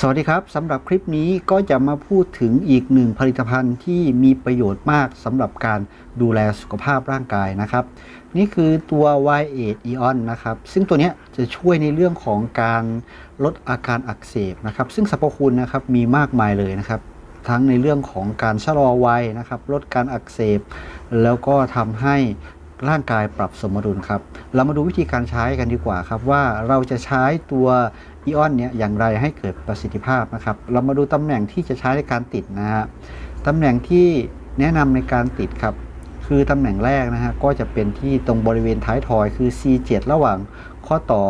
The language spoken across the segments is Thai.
สวัสดีครับสำหรับคลิปนี้ก็จะมาพูดถึงอีกหนึ่งผลิตภัณฑ์ที่มีประโยชน์มากสำหรับการดูแลสุขภาพร่างกายนะครับ นี่คือตัว Y8 Eon นะครับ ซึ่งตัวนี้จะช่วยในเรื่องของการลดอาการอักเสบนะครับ ซึ่งสรรพคุณนะครับมีมากมายเลยนะครับ ทั้งในเรื่องของการชะลอวัยนะครับ ลดการอักเสบ แล้วก็ทำให้ ร่างกายปรับสมดุลครับ เรามาดูวิธีการใช้กันดีกว่าครับว่าเราจะใช้ตัวอีออนเนี่ยอย่างไรให้เกิดประสิทธิภาพนะครับ เรามาดูตำแหน่งที่จะใช้ในการติดนะฮะตำแหน่งที่แนะนำในการติดครับ คือตำแหน่งแรกนะฮะก็จะเป็นที่ตรงบริเวณท้ายทอยคือ C7 ระหว่างข้อต่อ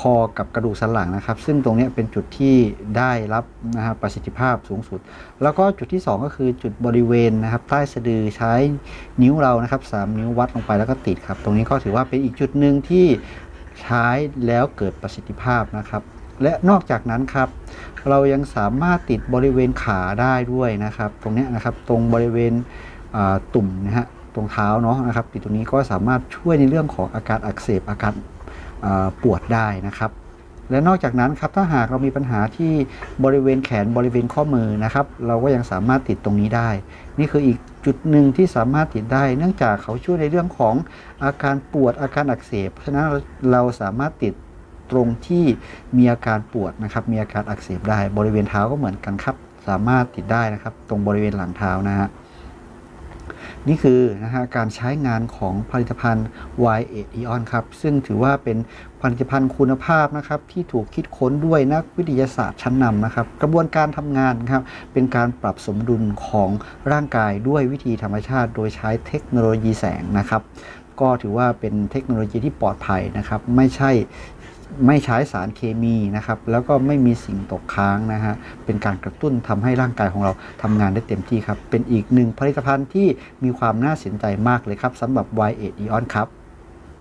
คอกับกระดูกสันหลังนะครับ ซึ่งตรงนี้เป็นจุดที่ได้รับนะฮะประสิทธิภาพสูงสุด แล้วก็จุดที่ 2 ก็คือจุดบริเวณนะครับใต้สะดือใช้นิ้วเรานะครับสามนิ้ววัดลงไปแล้วก็ติดครับ ตรงนี้ก็ถือว่าเป็นอีกจุดหนึ่งที่ใช้แล้วเกิดประสิทธิภาพนะครับและนอกจากนั้นครับ เรายังสามารถติดบริเวณขาได้ด้วยนะครับ ตรงนี้นะครับตรงบริเวณตุ่มนะฮะตรงเท้าเนาะนะครับติดตรงนี้ก็สามารถช่วยในเรื่องของอาการอักเสบอาการ ปวดได้นะครับและนอกจากนั้นครับถ้าหากเรามีปัญหาที่บริเวณแขนบริเวณข้อมือนะครับ เราก็ยังสามารถติดตรงนี้ได้ นี่คืออีกจุดหนึ่งที่สามารถติดได้ เนื่องจากเขาช่วยในเรื่องของอาการปวดอาการอักเสบ เพราะฉะนั้นเราสามารถติดตรงที่มีอาการปวดนะครับ มีอาการอักเสบได้ บริเวณเท้าก็เหมือนกันครับ สามารถติดได้นะครับ ตรงบริเวณหลังเท้านะฮะ นี่คือนะฮะการใช้งานของผลิตภัณฑ์ Y8 Eon ครับ ซึ่งถือว่าเป็นผลิตภัณฑ์คุณภาพนะครับที่ถูกคิดค้นด้วยนักวิทยาศาสตร์ชั้นนำนะครับ กระบวนการทำงานครับเป็นการปรับสมดุลของร่างกายด้วยวิธีธรรมชาติ โดยใช้เทคโนโลยีแสงนะครับก็ถือว่าเป็นเทคโนโลยีที่ปลอดภัยนะครับ ไม่ใช่ ไม่ใช้สารเคมีนะครับ แล้วก็ไม่มีสิ่งตกค้างนะฮะ เป็นการกระตุ้นทำให้ร่างกายของเราทำงานได้เต็มที่ครับ เป็นอีกหนึ่งผลิตภัณฑ์ที่มีความน่าสนใจมากเลยครับสำหรับ Y8 Eon ครับ